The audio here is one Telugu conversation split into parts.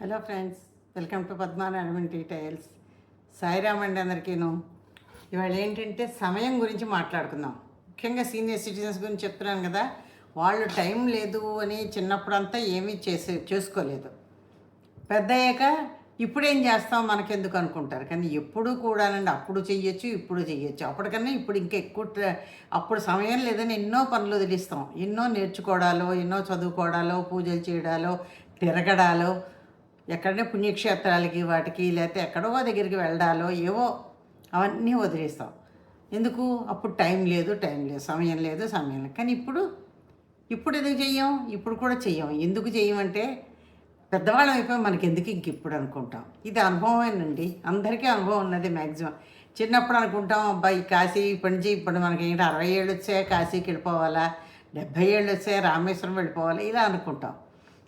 Hello friends welcome to Padmanarayana details Sairam అండి అందరికీను. ఇవాళ ఏంటంటే సమయం గురించి మాట్లాడుకుందాం. ముఖ్యంగా సీనియర్ సిటిజన్స్ గురించి చెప్తున్నాను కదా వాళ్ళు టైం లేదు అని చిన్నప్పుడంతా ఏమీ చేసే చేసుకోలేదు. పెద్ద అయ్యాక ఇప్పుడేం చేస్తాం మనకెందుకు అనుకుంటారు? కానీ ఎప్పుడు కూడానండి అప్పుడు చెయ్యొచ్చు ఇప్పుడు చెయ్యొచ్చు. అప్పటికన్నా ఇప్పుడు ఇంకా ఎక్కువ అప్పుడు సమయం లేదని ఎన్నో పనులు వదిలిస్తాం. ఎన్నో నేర్చుకోవడాలో ఎన్నో చదువుకోవడాలో పూజలు చేయడాలో తిరగడాలో ఎక్కడనే పుణ్యక్షేత్రాలకి వాటికి లేకపోతే ఎక్కడో దగ్గరికి వెళ్ళడాలో ఏవో అవన్నీ వదిలేస్తాం. ఎందుకు? అప్పుడు టైం లేదు టైం లేదు సమయం లేదు సమయం లేదు. కానీ ఇప్పుడు ఇప్పుడు ఎందుకు చెయ్యం? ఇప్పుడు కూడా చెయ్యం. ఎందుకు చెయ్యమంటే పెద్దవాళ్ళం అయిపోయి మనకి ఎందుకు ఇంక ఇప్పుడు అనుకుంటాం. ఇది అనుభవమేనండి. అందరికీ అనుభవం ఉన్నది మ్యాక్సిమం చిన్నప్పుడు అనుకుంటాం అబ్బాయి కాశీ ఇప్పటి నుంచి ఇప్పుడు మనకి ఏంటి అరవై ఏళ్ళు వచ్చాయి కాశీకి వెళ్ళిపోవాలా? డెబ్భై ఏళ్ళు వచ్చాయి? రామేశ్వరం వెళ్ళిపోవాలా? ఇలా అనుకుంటాం.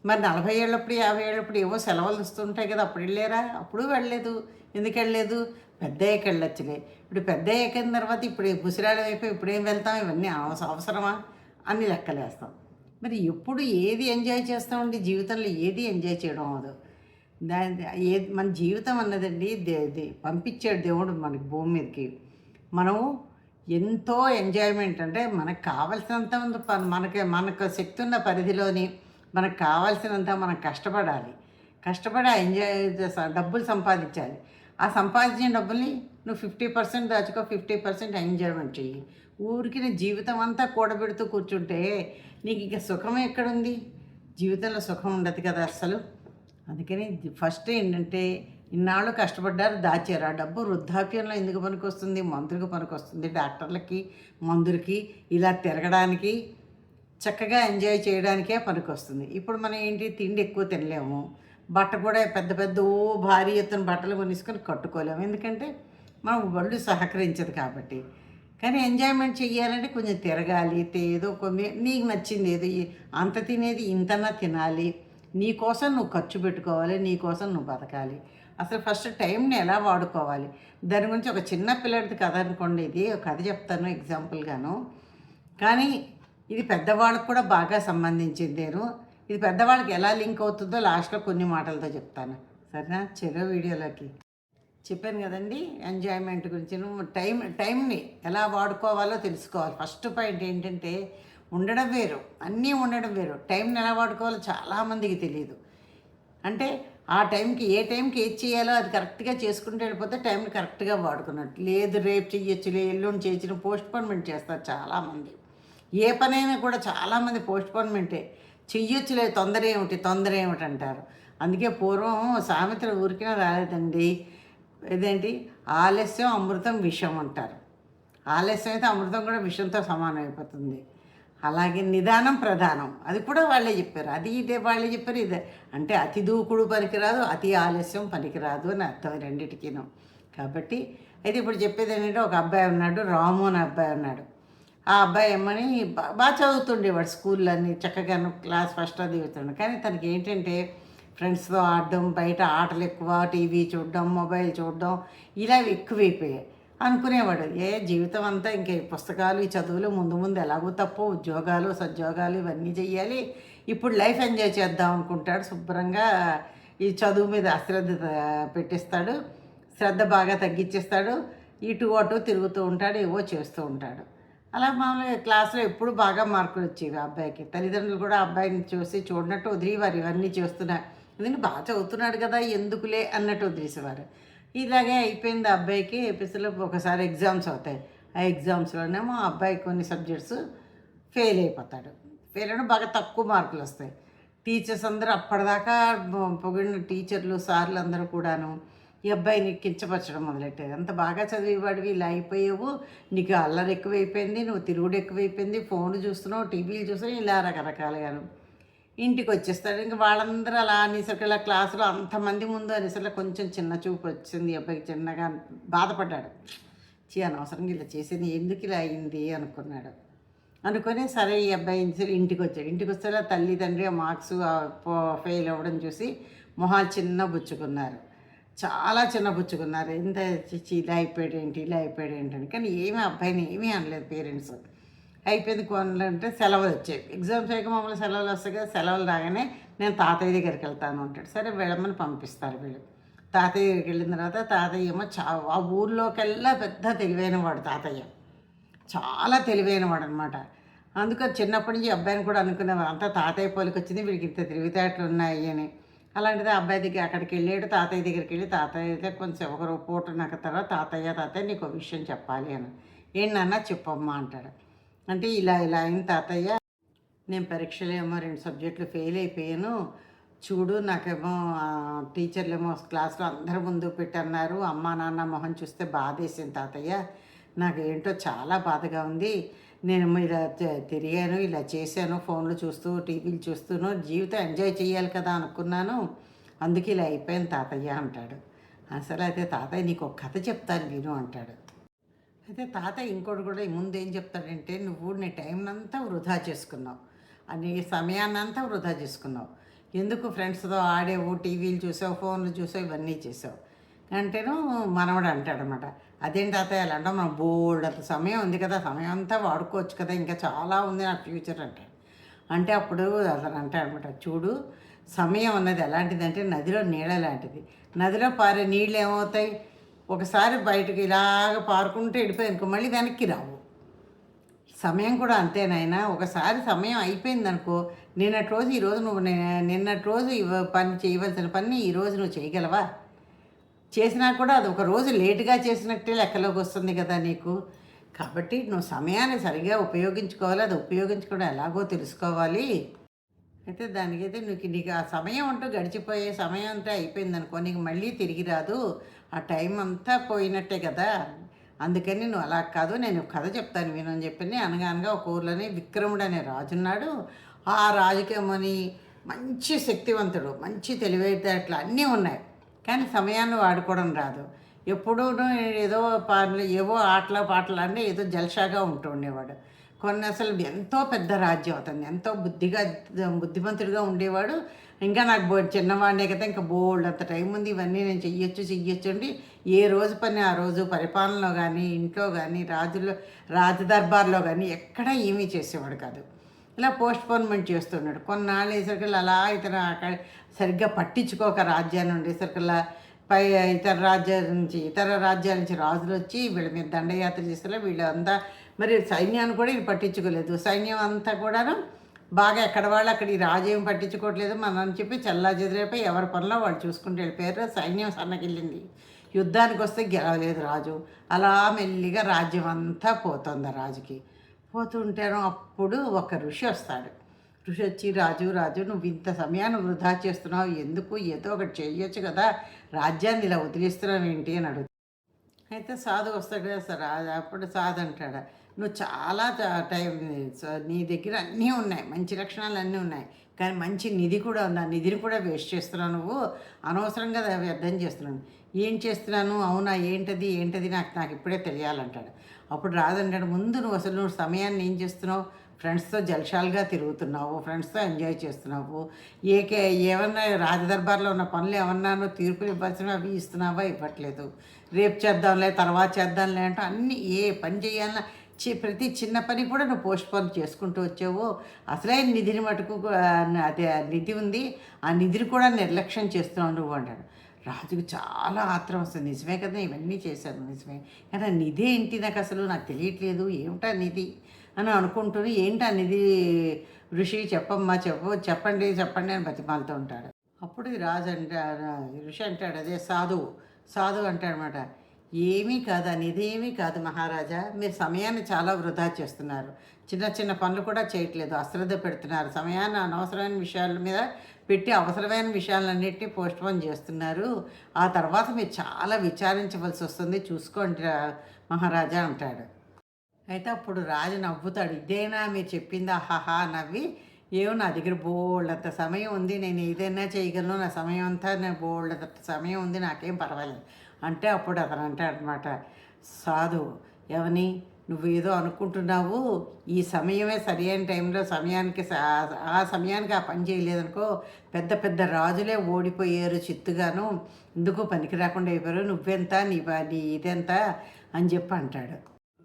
మరి నలభై ఏళ్ళప్పుడు యాభై ఏళ్ళప్పుడు ఏవో సెలవులు వస్తుంటాయి కదా అప్పుడు వెళ్ళారా? అప్పుడు వెళ్ళలేదు. ఎందుకు వెళ్ళలేదు? పెద్ద అయ్యాక వెళ్ళొచ్చులే. ఇప్పుడు పెద్ద అయిన తర్వాత ఇప్పుడు ముసిరాడు అయిపోయి ఇప్పుడు ఏం వెళ్తాం? ఇవన్నీ అవస- అవసరమా? అని లెక్కలేస్తాం. మరి ఎప్పుడు ఏది ఎంజాయ్ చేస్తామండి జీవితంలో ఏది ఎంజాయ్ చేయడం అవదు దాని ఏ మన జీవితం అన్నదండి దే దే పంపించాడు దేవుడు మనకి భూమి మీదకి. మనము ఎంతో ఎంజాయ్మెంట్ అంటే మనకు కావలసినంత ఉంది ప- మనకి మనకు శక్తి ఉన్న పరిధిలోని మనకు కావాల్సినంత మనం కష్టపడాలి. కష్టపడి ఆ ఎంజాయ్ డబ్బులు సంపాదించాలి. ఆ సంపాదించిన డబ్బుల్ని నువ్వు ఫిఫ్టీ పర్సెంట్ దాచుకో ఫిఫ్టీ పర్సెంట్ ఎంజాయ్మెంట్ చెయ్యి. ఊరికి నీ జీవితం అంతా కూడబెడుతూ కూర్చుంటే నీకు ఇంకా సుఖం ఎక్కడుంది? జీవితంలో సుఖం ఉండదు కదా అసలు అందుకని ఫస్ట్ ఏంటంటే ఇన్నాళ్ళు కష్టపడ్డారు దాచారు. ఆ డబ్బు వృద్ధాప్యంలో ఎందుకు పనికొస్తుంది? మందులకు పనికొస్తుంది. డాక్టర్లకి మందులకి ఇలా తిరగడానికి చక్కగా ఎంజాయ్ చేయడానికే పనికొస్తుంది. ఇప్పుడు మనం ఏంటి తిండి ఎక్కువ తినలేము. బట్ట కూడా పెద్ద పెద్ద ఓ భారీ ఎత్తున బట్టలు కొనిసుకొని కట్టుకోలేము. ఎందుకంటే మనం ఒళ్ళు సహకరించదు కాబట్టి. కానీ ఎంజాయ్మెంట్ చెయ్యాలంటే కొంచెం తిరగాలి ఏదో కొన్ని నీకు నచ్చింది ఏదో? అంత తినేది ఇంతనా తినాలి? నీ కోసం నువ్వు ఖర్చు పెట్టుకోవాలి నీ కోసం నువ్వు బతకాలి. అసలు ఫస్ట్ టైంని ఎలా వాడుకోవాలి? దాని గురించి ఒక చిన్న పిల్లడిది కథ అనుకోండి. ఇది ఒక కథ చెప్తాను ఎగ్జాంపుల్గాను. కానీ ఇది పెద్దవాళ్ళకు కూడా బాగా సంబంధించిందేను ఇది పెద్దవాళ్ళకి ఎలా లింక్ అవుతుందో లాస్ట్లో కొన్ని మాటలతో చెప్తాను. సరేనా? చెరో వీడియోలోకి. చెప్పాను కదండి ఎంజాయ్మెంట్ గురించి. టైం టైంని ఎలా వాడుకోవాలో తెలుసుకోవాలి. ఫస్ట్ పాయింట్ ఏంటంటే ఉండడం వేరు. అన్నీ ఉండడం వేరు. టైంని ఎలా వాడుకోవాలో చాలామందికి తెలియదు అంటే ఆ టైంకి ఏ టైంకి ఏది చేయాలో అది కరెక్ట్గా చేసుకుంటూ వెళ్ళిపోతే టైంని కరెక్ట్గా వాడుకున్నట్టు. లేదు రేపు చెయ్యొచ్చులే ఎల్లుండి చేయొచ్చు పోస్ట్పోన్మెంట్ చేస్తారు చాలామంది. ఏ పనైనా కూడా చాలామంది పోస్ట్పోన్మెంటే. చెయ్యొచ్చులే తొందర ఏమిటి తొందర ఏమిటి అంటారు. అందుకే పూర్వం సామెతలు ఊరికినా రాలేదండి. ఇదేంటి? ఆలస్యం అమృతం విషం అంటారు. ఆలస్యం అయితే అమృతం కూడా విషంతో సమానం అయిపోతుంది. అలాగే నిదానం ప్రధానం. అది కూడా వాళ్ళే చెప్పారు. అది ఇదే వాళ్ళే చెప్పారు. ఇదే అంటే అతి దూకుడు పనికిరాదు అతి ఆలస్యం పనికిరాదు అని అర్థం ఈ కాబట్టి అయితే ఇప్పుడు చెప్పేది ఏంటంటే ఒక అబ్బాయి ఉన్నాడు రాము అని అబ్బాయి ఉన్నాడు. ఆ అబ్బాయి ఏమని బాగా చదువుతుండేవాడు స్కూల్లో అన్ని చక్కగా క్లాస్ ఫస్ట్ అది కానీ తనకి ఏంటంటే ఫ్రెండ్స్తో ఆడడం బయట ఆటలు ఎక్కువ టీవీ చూడడం మొబైల్ చూడడం ఇలా ఎక్కువైపోయాయి. అనుకునేవాడు ఏ జీవితం అంతా ఇంకా పుస్తకాలు ఈ చదువులు ముందు ముందు ఎలాగో తప్పు ఉద్యోగాలు సద్యోగాలు ఇవన్నీ చెయ్యాలి ఇప్పుడు లైఫ్ ఎంజాయ్ చేద్దాం అనుకుంటాడు శుభ్రంగా ఈ చదువు మీద అశ్రద్ధ పెట్టిస్తాడు శ్రద్ధ బాగా తగ్గించేస్తాడు ఇటు అటు తిరుగుతూ ఉంటాడు ఏవో చేస్తూ ఉంటాడు. అలా మామూలుగా క్లాస్లో ఎప్పుడు బాగా మార్కులు వచ్చేవి ఆ అబ్బాయికి. తల్లిదండ్రులు కూడా ఆ అబ్బాయిని చూసి చూడనట్టు వదిలేవారు ఇవన్నీ చేస్తున్నా. ఎందుకంటే బాగా చదువుతున్నాడు కదా ఎందుకులే అన్నట్టు వదిలేసేవారు. ఇలాగే అయిపోయింది ఆ అబ్బాయికి ఎపిసోడ్లో ఒకసారి ఎగ్జామ్స్ అవుతాయి. ఆ ఎగ్జామ్స్లోనేమో ఆ అబ్బాయి కొన్ని సబ్జెక్ట్స్ ఫెయిల్ అయిపోతాడు. ఫెయిల్ అయినా బాగా తక్కువ మార్కులు వస్తాయి. టీచర్స్ అందరూ అప్పటిదాకా పొగిడిన టీచర్లు సార్లు అందరూ కూడాను ఈ అబ్బాయిని కించపరచడం మొదలెట్టారు? అంత బాగా చదివేవాడివి ఇలా అయిపోయావు నీకు అల్లరి ఎక్కువైపోయింది నువ్వు తిరుగుడు ఎక్కువైపోయింది ఫోన్ చూస్తున్నావు టీవీలు చూస్తున్నావు ఇలా రకరకాలుగాను. ఇంటికి వచ్చేస్తాడు ఇంకా వాళ్ళందరూ అలా అనేసరికి ఇలా క్లాసులో అంతమంది ముందు అనేసరికి కొంచెం చిన్న చూపు వచ్చింది ఈ అబ్బాయికి చిన్నగా బాధపడ్డాడు. చీ అనవసరంగా ఇలా చేసింది ఎందుకు ఇలా అయింది అనుకున్నాడు. అనుకొని సరే ఈ అబ్బాయి సరే ఇంటికి వచ్చాడు. ఇంటికి వస్తే తల్లి తండ్రి మార్క్స్ ఫెయిల్ అవ్వడం చూసి మొహాలు చిన్న బుచ్చుకున్నారు చాలా చిన్న బుచ్చుకున్నారు ఇంత ఇలా అయిపోయాడు ఏంటి ఇలా అయిపోయాడు ఏంటి అని. కానీ ఏమీ అబ్బాయిని ఏమీ అనలేదు పేరెంట్స్. అయిపోయింది కొనలు అంటే సెలవులు వచ్చాయి ఎగ్జామ్స్ అయ్యాక మమ్మల్ని సెలవులు వస్తాయి కదా సెలవులు రాగానే నేను తాతయ్య దగ్గరికి వెళ్తాను అంటాడు. సరే వెళ్ళమని పంపిస్తారు వీళ్ళు. తాతయ్య దగ్గరికి వెళ్ళిన తర్వాత తాతయ్య ఏమో చా ఆ ఊర్లోకెల్లా పెద్ద తెలివైన వాడు తాతయ్య. చాలా తెలివైన వాడు అనమాట అందుకని చిన్నప్పటి నుంచి అబ్బాయిని కూడా అనుకునేవారు. అంతా తాతయ్య పోలికి వచ్చింది వీడికి ఇంత తిరుగుతేటలు ఉన్నాయి అని. అలాంటిది అబ్బాయి దగ్గర అక్కడికి వెళ్ళాడు తాతయ్య దగ్గరికి వెళ్ళి తాతయ్య అయితే కొంచెం ఒకరు పూట నాకు తర్వాత తాతయ్య తాతయ్య నీకు ఒక విషయం చెప్పాలి అని ఏంటన్నా చెప్పమ్మా అంటాడు. అంటే ఇలా ఇలా అయిన తాతయ్య. నేను పరీక్షలు ఏమో రెండు సబ్జెక్టులు ఫెయిల్ అయిపోయాను. చూడు నాకేమో టీచర్లేమో టీచర్లు ఏమో క్లాస్లో అందరి ముందు పెట్టన్నారు. అమ్మా నాన్న మొహం చూస్తే బాధేసింది తాతయ్య. నాకు ఏంటో చాలా బాధగా ఉంది. నేను ఇలా తిరిగాను ఇలా చేశాను ఫోన్లు చూస్తూ టీవీలు చూస్తూను జీవితం ఎంజాయ్ చేయాలి కదా అనుకున్నాను. అందుకే ఇలా అయిపోయాను తాతయ్య అంటాడు. అసలు అయితే తాతయ్య నీకు ఒక కథ చెప్తాను విను అంటాడు. అయితే తాతయ్య ఇంకోటి కూడా ముందు ఏం చెప్తాడంటే నువ్వు నీ టైం అంతా వృధా చేసుకున్నావు. నీ సమయాన్నంతా వృధా చేసుకున్నావు. ఎందుకు ఫ్రెండ్స్తో ఆడేవు టీవీలు చూసావు ఫోన్లు చూసావు ఇవన్నీ చేసావు? అంటేను మనవడు అంటాడనమాట. అదేంటి తాతయ్య అలా అంటే మనం బోల్డ్ అంత సమయం ఉంది కదా సమయం అంతా వాడుకోవచ్చు కదా ఇంకా చాలా ఉంది నా ఫ్యూచర్ అంటే. అంటే అప్పుడు అతను అంటాడనమాట చూడు సమయం అన్నది ఎలాంటిదంటే నదిలో నీళ్ళ లాంటిది. నదిలో పారే నీళ్ళు ఏమవుతాయి? ఒకసారి బయటకు ఇలాగ పారుకుంటూ వెళ్ళిపోయి మళ్ళీ వెనక్కి రావు. సమయం కూడా అంతేనైనా ఒకసారి సమయం అయిపోయిందనుకో నిన్నటి రోజు ఈరోజు నువ్వు నిన్నటి రోజు పని చేయవలసిన పని ఈరోజు నువ్వు చేయగలవా? చేసినా కూడా అది ఒక రోజు లేటుగా చేసినట్టే లెక్కలోకి వస్తుంది కదా నీకు. కాబట్టి నువ్వు సమయాన్ని సరిగా ఉపయోగించుకోవాలి. అది ఉపయోగించుకోవడం ఎలాగో తెలుసుకోవాలి. అయితే దానికైతే నీకు నీకు ఆ సమయం అంటూ గడిచిపోయే సమయం అంతా అయిపోయింది అనుకో నీకు మళ్ళీ తిరిగి రాదు. ఆ టైం అంతా పోయినట్టే కదా. అందుకని నువ్వు అలా కాదు నేను కథ చెప్తాను విను అని చెప్పి అనగా అనగా ఒక ఊర్లోనే విక్రముడు అనే రాజున్నాడు ఆ రాజుకేమోని మంచి శక్తివంతుడు మంచి తెలివితేటలు అన్నీ ఉన్నాయి. కానీ సమయాన్ని వాడుకోవడం రాదు. ఎప్పుడూ ఏదో పాటలు ఏవో ఆటల పాటలు అంటే ఏదో జల్షాగా ఉంటూ ఉండేవాడు. కొన్ని అసలు ఎంతో పెద్ద రాజ్యం అతను. ఎంతో బుద్ధిగా బుద్ధిమంతుడిగా ఉండేవాడు. ఇంకా నాకు బో చిన్నవాడినే కదా ఇంకా బోల్డ్ అంత టైం ఉంది. ఇవన్నీ నేను చెయ్యొచ్చు చెయ్యొచ్చు అండి. ఏ రోజు పని ఆ రోజు పరిపాలనలో కానీ ఇంట్లో కానీ రాజులో రాజదర్బార్లో కానీ ఎక్కడా ఏమీ చేసేవాడు కాదు. ఇలా పోస్ట్ పోన్మెంట్ చేస్తున్నాడు. కొన్నాళ్ళు వేసరికి అలా ఇతను అక్కడ సరిగ్గా పట్టించుకోక రాజ్యాన్ని ఉండేసరికి పై ఇతర రాజ్యాల నుంచి ఇతర రాజ్యాల నుంచి రాజులు వచ్చి వీళ్ళ మీద దండయాత్ర చేసేలా వీళ్ళంతా మరి సైన్యాన్ని కూడా ఇది పట్టించుకోలేదు. సైన్యం అంతా కూడాను బాగా ఎక్కడ వాళ్ళు అక్కడ ఈ రాజు ఏం పట్టించుకోవట్లేదు. మనం అని చెప్పి చల్లా చెదిరైపోయి ఎవరి పనిలో వాళ్ళు చూసుకుంటూ వెళ్ళిపోయారు. సైన్యం సన్నగిల్లింది. యుద్ధానికి వస్తే గెలవలేదు రాజు. అలా మెల్లిగా రాజ్యం అంతా పోతుంది ఆ రాజుకి. పోతుంటాను అప్పుడు ఒక ఋషి వస్తాడు. ఋషి వచ్చి రాజు రాజు నువ్వు ఇంత సమయాన్ని వృధా చేస్తున్నావు ఎందుకు? ఏదో ఒకటి చేయొచ్చు కదా రాజ్యాన్ని ఇలా వదిలేస్తున్నావు ఏంటి? అని అడుగు అయితే సాధు వస్తాడు కదా సార్ అప్పుడు సాధు అంటాడు నువ్వు చాలా టైం నీ దగ్గర అన్నీ ఉన్నాయి మంచి లక్షణాలు అన్నీ ఉన్నాయి కానీ మంచి నిధి కూడా ఉంది ఆ నిధిని కూడా వేస్ట్ చేస్తున్నావు నువ్వు అనవసరంగా వ్యర్థం చేస్తున్నాను ఏం చేస్తున్నాను అవునా? ఏంటది? ఏంటది? నాకు నాకు ఇప్పుడే తెలియాలంటాడు. అప్పుడు రాదంటాడు ముందు నువ్వు అసలు నువ్వు సమయాన్ని ఏం చేస్తున్నావు? ఫ్రెండ్స్తో జల్షాలుగా తిరుగుతున్నావు ఫ్రెండ్స్తో ఎంజాయ్ చేస్తున్నావు. ఏకే ఏమన్నా రాజదర్బార్లో ఉన్న పనులు ఏమన్నానో తీర్పులు ఇవ్వాల్సినవి అవి ఇస్తున్నావా? ఇవ్వట్లేదు. రేపు చేద్దాంలే తర్వాత చేద్దాంలే అంటే అన్ని ఏ పని చేయాలన్నా చి ప్రతి చిన్న పని కూడా నువ్వు పోస్ట్పోన్ చేసుకుంటూ వచ్చావు. అసలే నిధిని మటుకు అదే నిధి ఉంది. ఆ నిధిని కూడా నిర్లక్ష్యం చేస్తున్నావు నువ్వు అంటాడు. రాజుకు చాలా ఆత్రం వస్తుంది. నిజమే కదా? ఇవన్నీ చేశాను నిజమే. కానీ నిధి ఏంటి? నాకు అసలు నాకు తెలియట్లేదు. ఏమిటా నిధి? అని అనుకుంటూనే ఏంటా నిధి? ఋషి చెప్పమ్మా చెప్పు చెప్పండి చెప్పండి అని బతిమాలుతూ ఉంటాడు. అప్పుడు రాజు అంటే ఋషి అంటాడు అదే సాధువు సాధువు అంటాడనమాట ఏమీ కాదు అనేది ఏమీ కాదు మహారాజా. మీరు సమయాన్ని చాలా వృధా చేస్తున్నారు. చిన్న చిన్న పనులు కూడా చేయట్లేదు. అశ్రద్ధ పెడుతున్నారు. సమయాన్ని అనవసరమైన విషయాల మీద పెట్టి అవసరమైన విషయాలన్నింటినీ పోస్ట్ పోన్ చేస్తున్నారు. ఆ తర్వాత మీరు చాలా విచారించవలసి వస్తుంది. చూసుకోండి రా- మహారాజా అంటాడు. అయితే అప్పుడు రాజు నవ్వుతాడు. ఇదేనా మీరు చెప్పింది? ఆహాహా! నవ్వి. ఏమో నా దగ్గర బోళ్ళంత సమయం ఉంది. నేను ఏదైనా చేయగలను. నా సమయం అంతా నేను బోళ్ళంత సమయం ఉంది. నాకేం పర్వాలేదు. అంటే అప్పుడు అతను అంటాడనమాట. సాధు ఎవని నువ్వు ఏదో అనుకుంటున్నావు ఈ సమయమే సరైన టైంలో సమయానికి ఆ సమయానికి ఆ పని చేయలేదనుకో పెద్ద పెద్ద రాజులే ఓడిపోయారు చిత్తుగాను. ఎందుకు పనికి రాకుండా అయిపోయారు? నువ్వెంత నీ నీ ఇదెంత అని చెప్పి అంటాడు.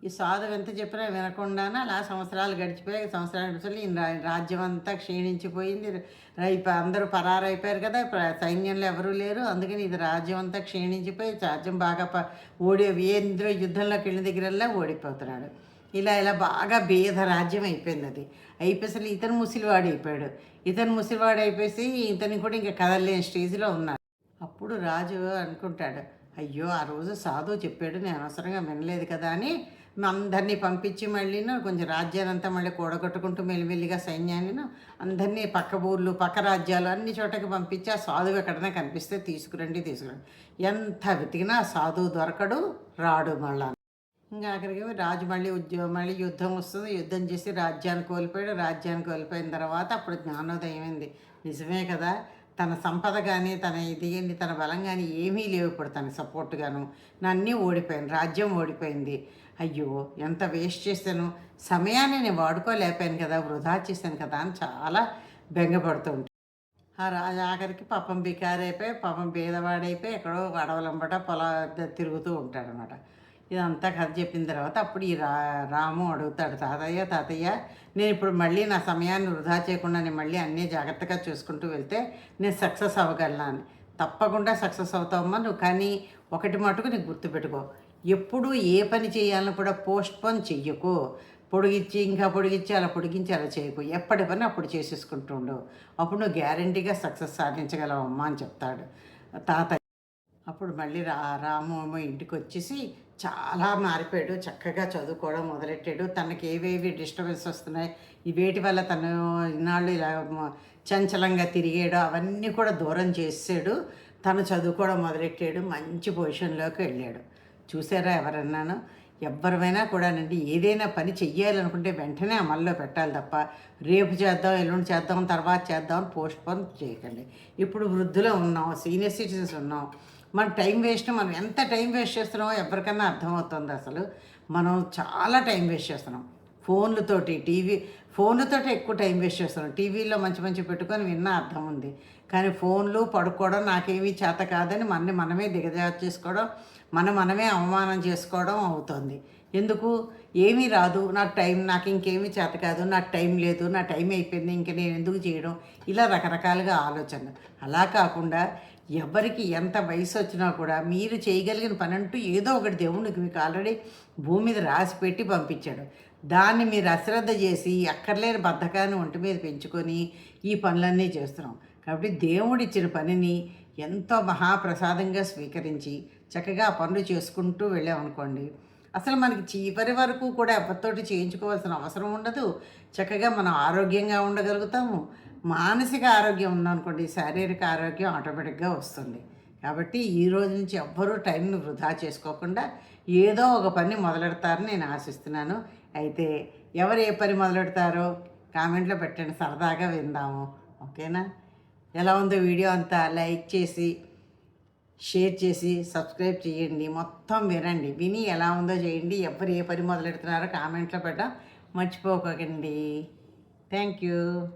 ఈ సాధువు ఎంత చెప్పినా వినకుండానే అలా సంవత్సరాలు గడిచిపోయి సంవత్సరాలు గడిచిపోయి రాజ్యం అంతా క్షీణించిపోయింది. రైప అందరూ పరారైపోయారు కదా. ప్ర- సైన్యంలో ఎవరూ లేరు. అందుకని ఇది రాజ్యం అంతా క్షీణించిపోయి రాజ్యం బాగా ప ఓడి ఏంద్రో యుద్ధంలోకి వెళ్ళిన దగ్గరల్లా ఓడిపోతున్నాడు. ఇలా ఇలా బాగా భేద రాజ్యం అయిపోయింది అది. అయిపోయి అసలు ఇతను ముసిలివాడు అయిపోయాడు. ఇతను ముసిలివాడు అయిపోయి ఇతను కూడా ఇంకా కదలలేని స్టేజ్లో ఉన్నాడు. అప్పుడు రాజు అనుకుంటాడు అయ్యో ఆ రోజు సాధువు చెప్పాడు నేను అనవసరంగా వినలేదు కదా అని అందరినీ పంపించి మళ్ళీ కొంచెం రాజ్యాన్ని అంతా మళ్ళీ కూడగొట్టుకుంటూ మెల్లిమెల్లిగా సైన్యాన్ని అందరినీ పక్క ఊర్లు పక్క రాజ్యాలు అన్ని చోటకి పంపించి ఆ సాధువు ఎక్కడైనా కనిపిస్తే తీసుకురండి తీసుకురండి. ఎంత వెతికినా ఆ సాధువు దొరకడు రాడు మళ్ళా. ఇంకా అక్కడికి రాజు మళ్ళీ ఉద్యోగం మళ్ళీ యుద్ధం వస్తుంది. యుద్ధం చేసి రాజ్యాన్ని కోల్పోయాడు. రాజ్యాన్ని కోల్పోయిన తర్వాత అప్పుడు జ్ఞానోదయం అయింది. నిజమే కదా తన సంపద కానీ తన ఇది తన బలం కానీ ఏమీ లేవు ఇప్పుడు తన సపోర్ట్గాను నన్నీ ఓడిపోయాను రాజ్యం ఓడిపోయింది. అయ్యో ఎంత వేస్ట్ చేశాను. సమయాన్ని నేను వాడుకోలేకపోయాను కదా వృధా చేశాను కదా అని చాలా బెంగపడుతూ ఉంటాను ఆ రాజు ఆఖరికి పాపం బికారైపోయి పాపం బీదవాడైపోయి ఎక్కడో అడవలంబట పొలా తిరుగుతూ ఉంటాడనమాట. ఇదంతా కథ చెప్పిన తర్వాత అప్పుడు ఈ రా రాము అడుగుతాడు తాతయ్య తాతయ్య నేను ఇప్పుడు మళ్ళీ నా సమయాన్ని వృధా చేయకుండా నేను మళ్ళీ అన్నీ జాగ్రత్తగా చూసుకుంటూ వెళ్తే నేను సక్సెస్ అవ్వగలనా అని. తప్పకుండా సక్సెస్ అవుతావమ్మా నువ్వు కానీ ఒకటి మటుకు నీకు గుర్తుపెట్టుకో. ఎప్పుడు ఏ పని చేయాలని కూడా పోస్ట్పోన్ చెయ్యకు. పొడిగించి ఇంకా పొడిగించి అలా పొడిగించి అలా చేయకు. ఎప్పటి పని అప్పుడు చేసేసుకుంటుండు అప్పుడు నువ్వు గ్యారంటీగా సక్సెస్ సాధించగలవమ్మా అని చెప్తాడు తాతయ్య అప్పుడు మళ్ళీ రా రాము ఇంటికి వచ్చేసి చాలా మారిపోయాడు. చక్కగా చదువుకోవడం మొదలెట్టాడు. తనకి ఏవేవి డిస్టర్బెన్స్ వస్తున్నాయి ఈ వేటి వల్ల తను ఇన్నాళ్ళు ఇలా చంచలంగా తిరిగాడు అవన్నీ కూడా దూరం చేసాడు తను చదువుకోవడం మొదలెట్టాడు. మంచి పొజిషన్లోకి వెళ్ళాడు. చూసారా ఎవరన్నాను? ఎవరివైనా కూడానండి ఏదైనా పని చెయ్యాలనుకుంటే వెంటనే అమల్లో పెట్టాలి తప్ప రేపు చేద్దాం ఎల్లుండి చేద్దాం తర్వాత చేద్దాం పోస్ట్ పోన్ చేయకండి. ఇప్పుడు వృద్ధులో ఉన్నాం సీనియర్ సిటిజన్స్ ఉన్నాం. మన టైం వేస్ట్ మనం ఎంత టైం వేస్ట్ చేస్తున్నామో ఎవరికన్నా అర్థమవుతుంది అసలు. మనం చాలా టైం వేస్ట్ చేస్తున్నాం. ఫోన్లతోటి టీవీ ఫోన్లతోటి ఎక్కువ టైం వేస్ట్ చేస్తున్నాం. టీవీలో మంచి మంచి పెట్టుకొని విన్నా అర్థం ఉంది. కానీ ఫోన్లు పడుకోవడం నాకేమీ చేత కాదని మనని మనమే దిగజారు చేసుకోవడం మనం మనమే అవమానం చేసుకోవడం అవుతుంది. ఎందుకు? ఏమీ రాదు. నాకు టైం నాకు ఇంకేమీ చేత కాదు. నాకు టైం లేదు. నా టైం అయిపోయింది. ఇంక నేను ఎందుకు చేయడం? ఇలా రకరకాలుగా ఆలోచన అలా కాకుండా ఎవరికి ఎంత వయసు వచ్చినా కూడా మీరు చేయగలిగిన పని అంటూ ఏదో ఒకటి దేవుడికి మీకు ఆల్రెడీ భూమి మీద రాసి పెట్టి పంపించాడు. దాన్ని మీరు అశ్రద్ధ చేసి అక్కర్లేని బద్ధకాన్ని ఒంటి మీద పెంచుకొని ఈ పనులన్నీ చేస్తున్నాం. కాబట్టి దేవుడిచ్చిన పనిని ఎంతో మహాప్రసాదంగా స్వీకరించి చక్కగా ఆ పనులు చేసుకుంటూ వెళ్ళామనుకోండి. అసలు మనకి చివరి వరకు కూడా ఎవరితోటి చేయించుకోవాల్సిన అవసరం ఉండదు. చక్కగా మనం ఆరోగ్యంగా ఉండగలుగుతాము. మానసిక ఆరోగ్యం ఉందనుకోండి శారీరక ఆరోగ్యం ఆటోమేటిక్గా వస్తుంది. కాబట్టి ఈ రోజు నుంచి ఎవ్వరూ టైంని వృధా చేసుకోకుండా ఏదో ఒక పని మొదలెడతారని నేను ఆశిస్తున్నాను. అయితే ఎవరు ఏ పని మొదలెడతారో కామెంట్లో పెట్టండి సరదాగా విందాము. ఓకేనా? ఎలా ఉందో వీడియో అంతా లైక్ చేసి షేర్ చేసి సబ్స్క్రైబ్ చేయండి. మొత్తం వినండి. విని ఎలా ఉందో చేయండి. ఎవరు ఏ పని మొదలెడుతున్నారో కామెంట్లో పెట్టడం మర్చిపోకండి. Thank you.